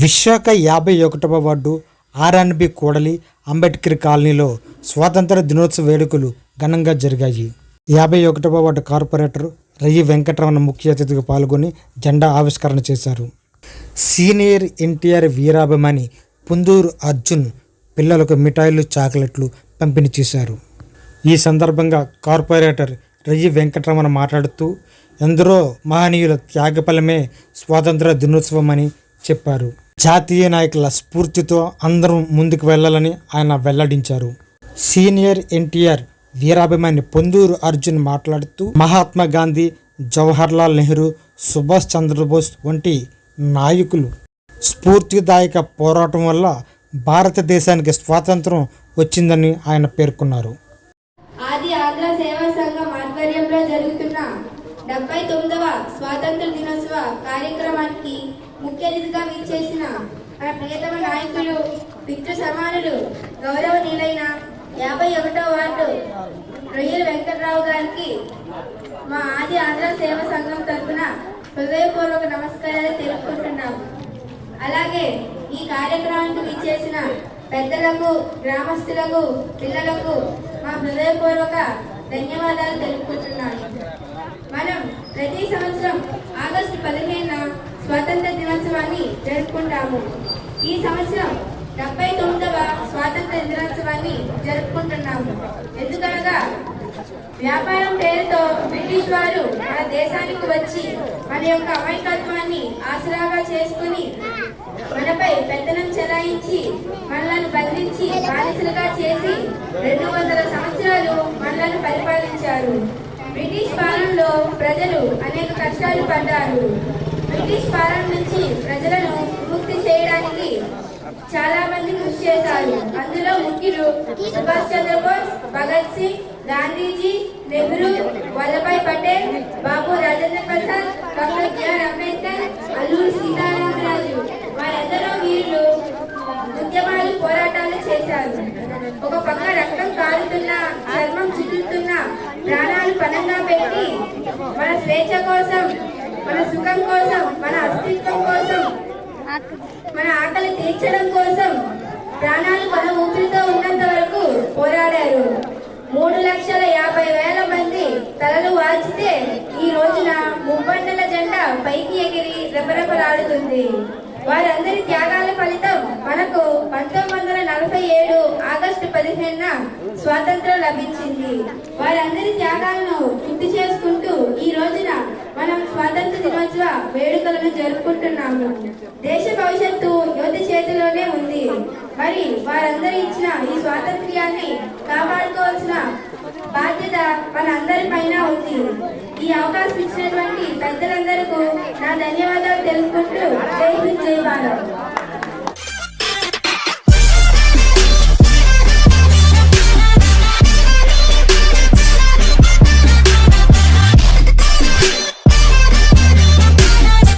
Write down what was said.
విశాఖ యాభై ఒకటవ ward R&B కూడలి అంబేద్కర్ కాలనీలో స్వాతంత్ర దినోత్సవ వేడుకలు ఘనంగా జరిగాయి. యాభై ఒకటవ వార్డు కార్పొరేటర్ రయ్యి వెంకటరమణ ముఖ్య అతిథిగా పాల్గొని జెండా ఆవిష్కరణ చేశారు. సీనియర్ ఎన్టీఆర్ వీరాభిమాని పుందూరు అర్జున్ పిల్లలకు మిఠాయిలు చాక్లెట్లు పంపిణీ చేశారు. ఈ సందర్భంగా కార్పొరేటర్ రయ్యి వెంకటరమణ మాట్లాడుతూ ఎందరో మహనీయుల త్యాగఫలమే స్వాతంత్ర దినోత్సవం అని చెప్పారు. జాతీయ నాయకుల స్ఫూర్తితో అందరం ముందుకు వెళ్ళాలని ఆయన వెల్లడించారు. సీనియర్ ఎన్టీఆర్ వీరాభిమాని పొందూరు అర్జున్ మాట్లాడుతూ మహాత్మా గాంధీ జవహర్లాల్ నెహ్రూ సుభాష్ చంద్రబోస్ వంటి నాయకులు స్ఫూర్తిదాయక పోరాటం వల్ల భారతదేశానికి స్వాతంత్రం వచ్చిందని ఆయన పేర్కొన్నారు. ఆది ఆంధ్ర సేవా సంఘం ఆధ్వర్యంలో జరుగుతున్న డెబ్బై తొమ్మిదవ స్వాతంత్ర దినోత్సవ కార్యక్రమానికి ముఖ్య అతిథిగా విచ్చేసిన మన ప్రియతమ నాయకులు పితృ సమానులు గౌరవనీయులైన యాభై ఒకటో వార్డు రొయ్యల వెంకటరావు గారికి మా ఆది ఆంధ్ర సేవా సంఘం తరఫున హృదయపూర్వక నమస్కారాలు తెలుపుకుంటున్నాము అలాగే ఈ కార్యక్రమానికి విచ్చేసిన పెద్దలకు గ్రామస్తులకు పిల్లలకు మా హృదయపూర్వక ధన్యవాదాలు తెలుపుకుంటున్నాను మనం ప్రతి సంవత్సరం ఆగస్టు పదిహేను స్వాతంత్ర దినోత్సవాన్ని జరుపుకుంటాము. ఈ సంవత్సరం డెబ్బై తొమ్మిదవ స్వాతంత్ర దినోత్సవాన్ని జరుపుకుంటున్నాము. ఎందుకనగా వ్యాపారం పేరుతో బ్రిటిష్ వారు మన దేశానికి వచ్చి మన యొక్క అమాయకత్వాన్ని ఆసరాగా చేసుకుని మనపై పెత్తనం చెలాయించి మనలను బంధించి బానిసలుగా చేసి రెండు వందల సంవత్సరాలు మనలను పరిపాలించారు. బ్రిటిష్ పాలనలో ప్రజలు అనేక కష్టాలు పడ్డారు. బ్రిటిష్ పాలన నుంచి ప్రజలను ముక్తి చేయడానికి చాలా మంది కృషి చేశారు. అందులో ముఖ్యులు Subhash Chandrabose Bhagat Singh Gandhiji Nehru Vallabhbhai Patel Babu Rajendra Prasad doctor B R Ambedkar Alluri Sitaramaraju. వారందరూ వీళ్ళు ఉద్యమాలు పోరాటాలు చేశారు. ఒక పక్క రక్తం కారుతున్న చర్మం చిల్లుతున్న ప్రాణాలు పనంగా పెట్టి మన స్వేచ్ఛ కోసం మన సుఖం కోసం మన అస్తిత్వం కోసం మన ఆకలి తీర్చడం కోసం ప్రాణాలు మన ఊపిరితో ఉన్నంత వరకు పోరాడారు. మూడు లక్షల యాభై వేల మంది తలలు వాల్చితే ఈ రోజున ముబ్బండల జెండా పైకి ఎగిరి రెపరెపలాడుతుంది. వారందరి త్యాగాల ఫలితం మనకు పంతొమ్మిది వందల నలభై ఏడు ఆగస్టు పదిహేనున స్వాతంత్రం లభించింది. వారందరి త్యాగాలను గుర్తు చేసుకుని ఈ రోజున మనం స్వాతంత్ర దినోత్సవ వేడుకలను జరుపుకుంటున్నాము. దేశ భవిష్యత్తు యువత చేతిలోనే ఉంది. మరి వారందరూ ఇచ్చిన ఈ స్వాతంత్ర్యాన్ని కాపాడుకోవాల్సిన బాధ్యత మనందరి పైన ఉంది. ఈ అవకాశం ఇచ్చినటువంటి పెద్దలందరికీ నా ధన్యవాదాలు తెలుపుకుంటూ జై హింద్ జై భారత్.